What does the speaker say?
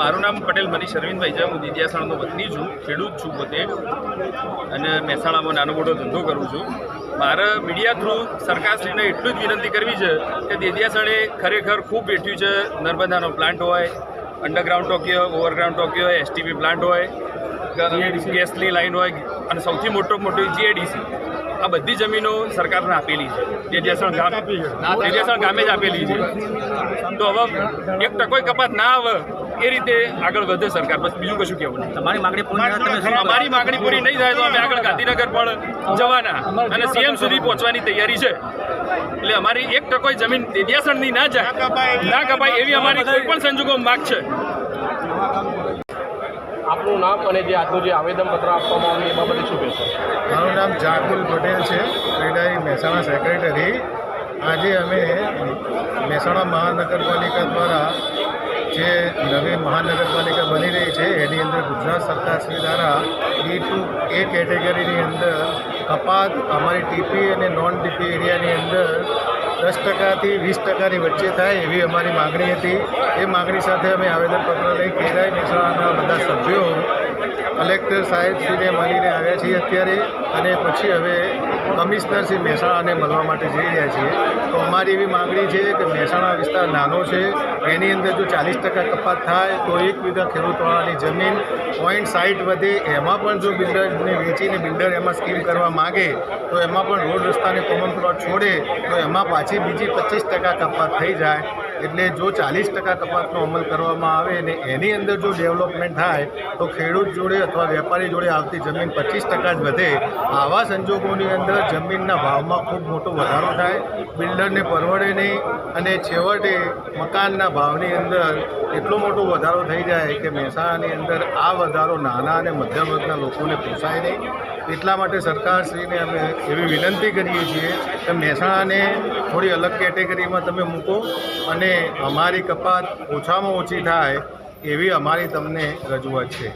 મારું નામ પટેલ મનીષ અરવિંદભાઈ છે. હું દિદ્યાસણનો વતની છું ખેડૂત છું પોતે. અને મહેસાણામાં નાનો મોટો ધંધો કરું છું. મારે મીડિયા થ્રુ સરકારશ્રીને એટલું જ વિનંતી કરવી છે કે દેદિયાસણે ખરેખર ખૂબ બેઠ્યું છે. નર્મદાનો પ્લાન્ટ હોય અંડરગ્રાઉન્ડ ટોકીઓ ઓવરગ્રાઉન્ડ ટોકીઓ હોય એસટીપી પ્લાન્ટ હોય ગેસની લાઈન હોય અને સૌથી મોટો મોટી જીએડીસી આ બધી જમીનો સરકારને આપેલી છે. દેદિયાસણ ગામ દેદિયાસણ ગામે જ આપેલી છે. તો હવે એક ટકોય કપાત ના આવે એ રીતે આગળ વધે સરકાર. બસ બીજું કશું કહેવું નહીં. તમારી માગણી પૂરી અમારી માગણી પૂરી નહીં થાય તો અમે આગળ ગાંધીનગર પણ જવાના. અને સીએમ સુધી પહોંચવાની તૈયારી છે. એટલે અમારી એક ટકોય જમીન દેદિયાસણની ના જાય. ના કપાય એવી અમારી કોઈ પણ સંજોગોમાં માગ છે. આપનું નામ અને જે આજનું જે આવેદનપત્ર આપવામાં આવ્યું એ બાબતે શું કહેશો? મારું નામ જાકુલ પટેલ છે ક્રીડાઈ મહેસાણા સેક્રેટરી આજે અમે મહેસાણા મહાનગરપાલિકા દ્વારા મહાનગરપાલિકા બની રહી છે. એની અંદર ગુજરાત સરકારશ્રી દ્વારા ડી ટુ એ કેટેગરીની અંદર કપાત, અમારી ટીપી અને નોન ટીપી એરિયાની અંદર દસ ટકાથી વીસ ટકાની વચ્ચે થાય એવી અમારી માગણી હતી. એ માગણી સાથે અમે આવેદનપત્ર લઈ કેરાય મહેસાણાના બધા સભ્યો, કલેક્ટર સાહેબશ્રીને મળીને આવ્યા છીએ અત્યારે અને પછી હવે કમિશનર શ્રી મહેસાણાને મળવા માટે જઈ રહ્યા છીએ. તો અમારી એવી માગણી છે કે મહેસાણા વિસ્તાર નાનો છે, એની અંદર જો ચાલીસ ટકા કપાત થાય, તો એક વીઘા ખેડૂતવાળાની જમીન પોઈન્ટ સાઈઠ વધે, એમાં પણ જો બિલ્ડરને વેચીને બિલ્ડર એમાં સ્કીમ કરવા માગે, તો એમાં પણ રોડ રસ્તાને કોમન પ્લોટ છોડે, તો એમાં પાછી બીજી પચીસ ટકા કપાત થઈ જાય. એટલે જો ચાલીસ ટકા કપાતનો અમલ કરવામાં આવે અને એની અંદર જો ડેવલપમેન્ટ થાય, તો ખેડૂત જોડે અથવા વેપારી જોડે આવતી જમીન પચીસ ટકા જ વધે. આવા સંજોગોની અંદર જમીનના ભાવમાં ખૂબ મોટો વધારો થાય. બિલ્ડરને પરવડે નહીં અને છેવટે મકાનના ભાવની અંદર એટલો મોટો વધારો થઈ જાય કે મહેસાણાની અંદર આ વધારો નાના અને મધ્યમ વર્ગના લોકોને પોસાય નહીં. એટલા માટે સરકારશ્રીને અમે એવી વિનંતી કરીએ છીએ કે મહેસાણાને થોડી અલગ કેટેગરીમાં તમે મૂકો અને અમારી કપાત ઓછામાં ઓછી થાય એવી અમારી તમને રજૂઆત છે.